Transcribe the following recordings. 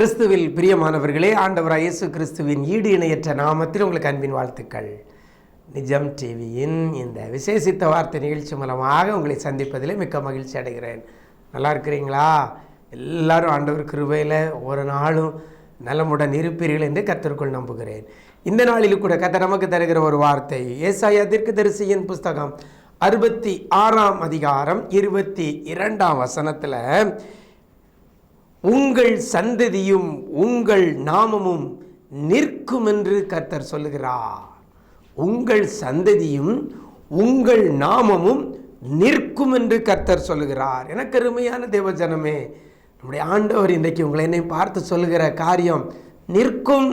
கிறிஸ்துவில் பிரியமானவர்களே ஆண்டவராய் இயேசு கிறிஸ்துவின் ஈடு இணையற்ற நாமத்தில் உங்களுக்கு அன்பின் வாழ்த்துக்கள். நிஜம் டிவியின் இந்த விசேஷித்த வார்த்தை நிகழ்ச்சி மூலமாக உங்களை சந்திப்பதிலே மிக்க மகிழ்ச்சி அடைகிறேன். நல்லா இருக்கிறீங்களா? எல்லாரும் ஆண்டவர் கிருபையில் ஒரு நாளும் நலமுடன் இருப்பீர்கள் என்று கத்திற்குள் நம்புகிறேன். இந்த நாளில் கூட கத்த நமக்கு தருகிற ஒரு வார்த்தை ஏசாயா தீர்க்கதரிசியின் புஸ்தகம் அறுபத்தி ஆறாம் அதிகாரம் இருபத்தி இரண்டாம் வசனத்தில் உங்கள் சந்ததியும் உங்கள் நாமமும் நிற்கும் என்று கர்த்தர் சொல்லுகிறார். உங்கள் சந்ததியும் உங்கள் நாமமும் நிற்கும் என்று கர்த்தர் சொல்லுகிறார். எனக்கு அருமையான தேவஜனமே நம்முடைய ஆண்டவர் இன்றைக்கு உங்களை என்னை பார்த்து சொல்லுகிற காரியம் நிற்கும்.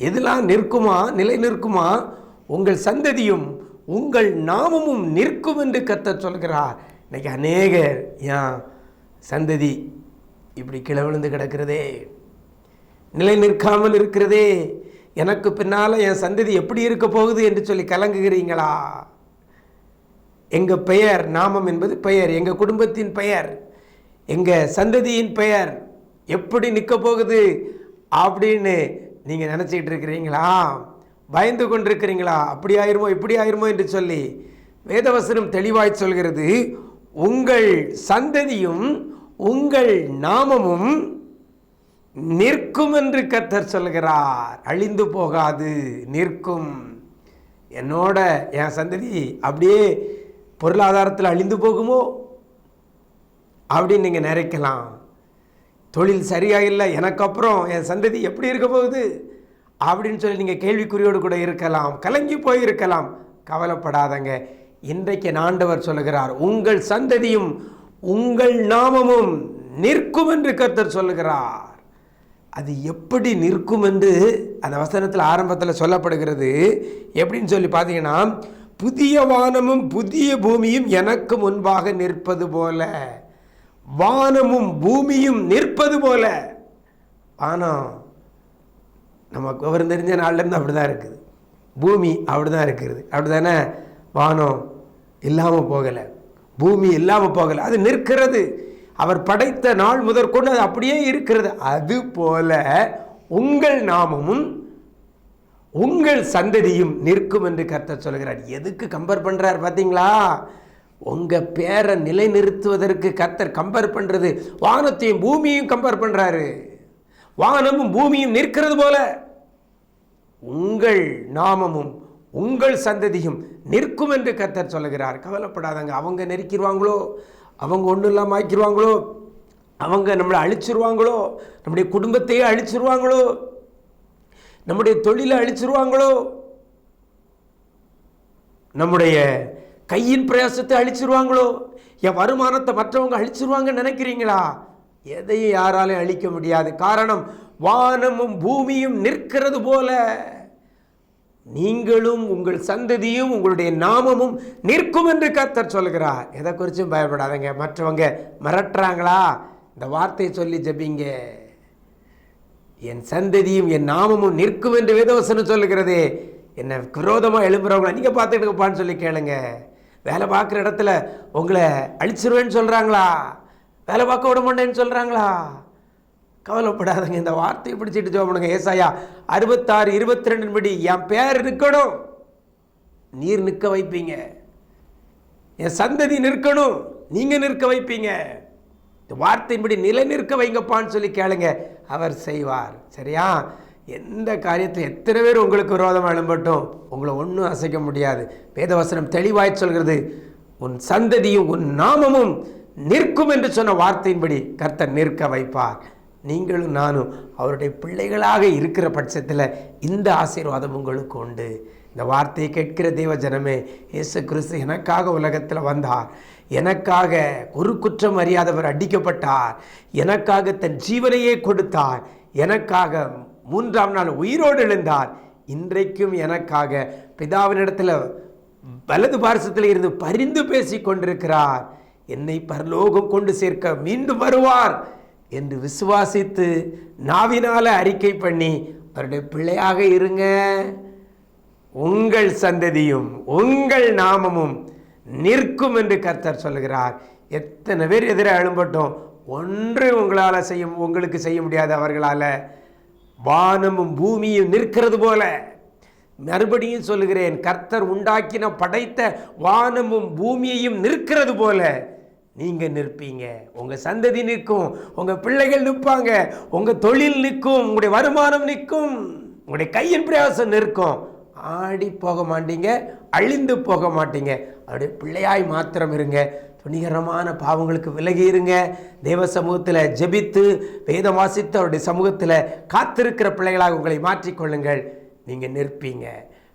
எதெல்லாம் நிற்குமா நிலை நிற்குமா? உங்கள் சந்ததியும் உங்கள் நாமமும் நிற்கும் என்று கர்த்தர் சொல்கிறார் இன்னைக்கு அநேகர் ஏன் சந்ததி இப்படி கீழே விழுந்து கிடக்கிறதே நிலை நிற்காமல் இருக்கிறதே எனக்கு பின்னால் என் சந்ததி எப்படி இருக்க போகுது என்று சொல்லி கலங்குகிறீங்களா? எங்கள் பெயர் நாமம் என்பது பெயர் எங்கள் குடும்பத்தின் பெயர் எங்கள் சந்ததியின் பெயர் எப்படி நிற்க போகுது அப்படின்னு நீங்கள் நினச்சிக்கிட்டு இருக்கிறீங்களா? பயந்து கொண்டிருக்கிறீங்களா? அப்படி ஆயிருமோ இப்படி ஆயிருமோ என்று சொல்லி வேதவசனம் தெளிவாய் சொல்கிறது உங்கள் சந்ததியும் உங்கள் நாமமும் நிற்கும் என்று கத்தர் சொல்கிறார். அழிந்து போகாது நிற்கும். என்னோட என் சந்ததி அப்படியே பொருளாதாரத்தில் அழிந்து போகுமோ? அப்படின்னு நீங்கள் நினைக்கலாம். தொழில் சரியாக இல்லை எனக்கு அப்புறம் என் சந்ததி எப்படி இருக்க போகுது? அப்படின்னு சொல்லி நீங்கள் கேள்விக்குறியோடு கூட இருக்கலாம் கலங்கி போயிருக்கலாம். கவலைப்படாதங்க. இன்றைக்கு நாண்டவர் சொல்லுகிறார் உங்கள் சந்ததியும் உங்கள் நாமமும் நிற்கும் என்று கர்த்தர் சொல்லுகிறார். அது எப்படி நிற்கும் என்று அந்த வசனத்தில் ஆரம்பத்தில் சொல்லப்படுகிறது. எப்படின்னு சொல்லி பார்த்தீங்கன்னா புதிய வானமும் புதிய பூமியும் எனக்கு முன்பாக நிற்பது போல வானமும் பூமியும் நிற்பது போல. வானம் நமக்கு விவரம் தெரிஞ்ச நாள்லேருந்து அப்படி தான் இருக்குது. பூமி அப்படி தான் இருக்கிறது அப்படி தானே வானம் இல்லாமல் போகலை. பூமி இல்லாமல் போகலை. அது நிற்கிறது. அவர் படைத்த நாள் முதற்கொண்டு அது அப்படியே இருக்கிறது. அது போல உங்கள் நாமமும் உங்கள் சந்ததியும் நிற்கும் என்று கர்த்தர் சொல்கிறார். எதுக்கு கம்பேர் பண்ணுறார் பார்த்தீங்களா உங்கள் பேரை நிலைநிறுத்துவதற்கு கர்த்தர் கம்பேர் பண்ணுறது வானத்தையும் பூமியையும் கம்பேர் பண்ணுறாரு வானமும் பூமியும் நிற்கிறது போல. உங்கள் நாமமும் உங்கள் சந்ததியும் நிற்கும் என்று கத்தர் சொல்லுகிறார். கவலைப்படாதங்க. அவங்க நெருக்கிடுவாங்களோ? அவங்க ஒன்றும் இல்லாமல் ஆக்கிடுவாங்களோ? அவங்க நம்மளை அழிச்சிருவாங்களோ? நம்முடைய குடும்பத்தையே அழிச்சிருவாங்களோ? நம்முடைய தொழிலை அழிச்சிருவாங்களோ? நம்முடைய கையின் பிரயாசத்தை அழிச்சிருவாங்களோ? என் வருமானத்தை மற்றவங்க அழிச்சிருவாங்கன்னு நினைக்கிறீங்களா? எதையும் யாராலையும் அழிக்க முடியாது. காரணம் வானமும் பூமியும் நிற்கிறது போல. நீங்களும் உங்கள் சந்ததியும் உங்களுடைய நாமமும் நிற்கும் என்று கர்த்தர் சொல்கிறார் எதை குறித்தும் பயப்படாதங்க. மற்றவங்க மிரட்டுறாங்களா? இந்த வார்த்தையை சொல்லி ஜெபிங்க. என் சந்ததியும் என் நாமமும் நிற்கும் என்று வேதவசனம் சொல்லுகிறதே. என்னை விரோதமாக எழும்புறவங்கள? நீங்கள் பார்த்துக்கிட்டுப்பான்னு சொல்லி கேளுங்க. வேலை பார்க்குற இடத்துல உங்களை அழிச்சிருவேன்னு சொல்கிறாங்களா வேலை பார்க்க விட மாட்டேன்னு சொல்கிறாங்களா கவலைப்படாதங்க இந்த வார்த்தையை பிடிச்சிட்டு ஜோ பண்ணுங்க. ஏசாயா அறுபத்தாறு இருபத்தி ரெண்டின் படி என் பேர் நிற்கணும். நீர் நிற்க வைப்பீங்க. என் சந்ததி நிற்கணும். நீங்கள் நிற்க வைப்பீங்க. இந்த வார்த்தையின்படி நிலை நிற்க வைங்கப்பான்னு சொல்லி கேளுங்க. அவர் செய்வார். சரியா? எந்த காரியத்தில் எத்தனை பேர் உங்களுக்கு விரோதமாக எழும்பட்டும் உங்களை ஒன்றும் அசைக்க முடியாது. வேதவசனம் தெளிவாய் சொல்கிறது உன் சந்ததியும் உன் நாமமும் நிற்கும் என்று சொன்ன வார்த்தையின்படி கர்த்தர் நிற்க வைப்பார். நீங்களும் நானும் அவருடைய பிள்ளைகளாக இருக்கிற பட்சத்தில் இந்த ஆசீர்வாதம் உங்களுக்கு உண்டு. இந்த வார்த்தையை கேட்கிற தேவ ஜனமே இயேசு கிறிஸ்து எனக்காக உலகத்தில் வந்தார். எனக்காக ஒரு குற்றம் அறியாதவர் அடிக்கப்பட்டார். எனக்காக தன் ஜீவனையே கொடுத்தார். எனக்காக மூன்றாம் நாள் உயிரோடு எழுந்தார். இன்றைக்கும் எனக்காக பிதாவினிடத்தில் வலது பாரசத்தில் இருந்து பரிந்து பேசி கொண்டிருக்கிறார் என்னை பரலோகம் கொண்டு சேர்க்க மீண்டும் வருவார். என்று விசுவாசித்து நாவினால் அறிக்கை பண்ணி அவருடைய பிள்ளையாக இருங்க. உங்கள் சந்ததியும் உங்கள் நாமமும் நிற்கும் என்று கர்த்தர் சொல்கிறார் எத்தனை பேர் எதிராக எழும்பட்டோம் ஒன்று உங்களால் செய்ய உங்களுக்கு செய்ய முடியாது அவர்களால் வானமும் பூமியும் நிற்கிறது போல. மறுபடியும் சொல்லுகிறேன் கர்த்தர் உண்டாக்கின படைத்த வானமும் பூமியையும் நிற்கிறது போல. நீங்கள் நிற்பீங்க. உங்கள் சந்ததி நிற்கும். உங்கள் பிள்ளைகள் நிற்பாங்க. உங்கள் தொழில் நிற்கும். உங்களுடைய வருமானம் நிற்கும். உங்களுடைய கையின் பிரயாசம் நிற்கும். ஆடி போக மாட்டீங்க. அழிந்து போக மாட்டீங்க. அவருடைய பிள்ளையாய் மாத்திரம் இருங்க. துணிகரமான பாவங்களுக்கு விலகி இருங்க. தேவ சமூகத்தில் ஜெபித்து வேதம் வாசித்து அவருடைய சமூகத்தில் காத்திருக்கிற பிள்ளைகளாக உங்களை மாற்றிக்கொள்ளுங்கள் நீங்கள் நிற்பீங்க.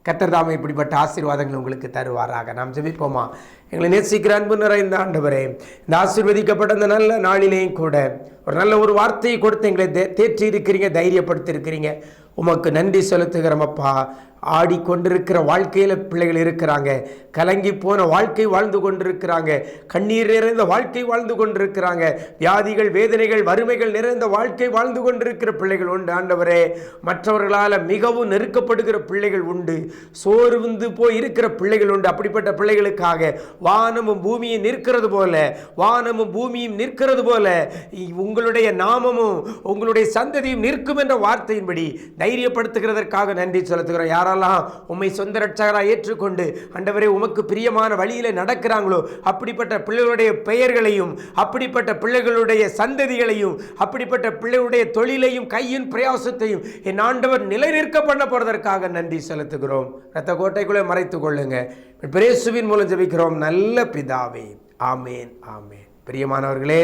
கத்தர்தாமை இப்படிப்பட்ட ஆசீர்வாதங்கள் உங்களுக்கு தருவாராக. நாம் ஜெபிப்போமா? எங்களை நேசிக்கிற அன்பு நிறைந்த ஆண்டவரே இந்த ஆசீர்வதிக்கப்பட்ட இந்த நல்ல நாளிலேயும் கூட ஒரு நல்ல ஒரு வார்த்தையை கொடுத்து எங்களை தே- தேற்றி இருக்கிறீங்க தைரியப்படுத்தி இருக்கிறீங்க உமக்கு நன்றி செலுத்துகிறோம் அப்பா. ஆடிக்கொண்டிருக்கிற வாழ்க்கையில் பிள்ளைகள் இருக்கிறாங்க. கலங்கி போன வாழ்க்கை வாழ்ந்து கொண்டிருக்கிறாங்க. கண்ணீர் நிறைந்த வாழ்க்கை வாழ்ந்து கொண்டிருக்கிறாங்க. வியாதிகள் வேதனைகள் வறுமைகள் நிறைந்த வாழ்க்கை வாழ்ந்து கொண்டிருக்கிற பிள்ளைகள் உண்டு ஆண்டவரே. மற்றவர்களால் மிகவும் நெருக்கப்படுகிற பிள்ளைகள் உண்டு. சோர்வுந்து போய் இருக்கிற பிள்ளைகள் உண்டு. அப்படிப்பட்ட பிள்ளைகளுக்காக வானமும் பூமியும் நிற்கிறது போல வானமும் பூமியும் நிற்கிறது போல உங்களுடைய நாமமும் உங்களுடைய சந்ததியும் நிற்கும் என்ற வார்த்தையின்படி தைரியப்படுத்துகிறதற்காக நன்றி செலுத்துகிறோம். யாரெல்லாம் உம்மை சொந்த ரட்சகராக ஏற்றுக்கொண்டு அண்டவரே உமக்கு பிரியமான வழியில் நடக்கிறாங்களோ? அப்படிப்பட்ட பிள்ளைகளுடைய பெயர்களையும் அப்படிப்பட்ட பிள்ளைகளுடைய சந்ததிகளையும் அப்படிப்பட்ட பிள்ளைகளுடைய தொழிலையும் கையின் பிரயாசத்தையும் என் ஆண்டவர் நிலைநிற்க பண்ண போறதற்காக நன்றி செலுத்துகிறோம். ரத்த கோட்டைக்குள்ளே மறைத்துக் கொள்ளுங்க பிரேசுவின் மூலம் ஜெபிக்கிறோம். நல்ல பிதாவே. ஆமேன் ஆமேன். பிரியமானவர்களே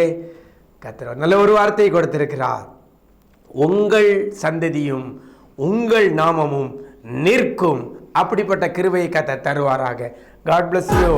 கர்த்தர் நல்ல ஒரு வார்த்தையை கொடுத்திருக்கிறார். உங்கள் சந்ததியும் உங்கள் நாமமும் நிற்கும். அப்படிப்பட்ட கிருவையை கத்த தருவாராக. God bless you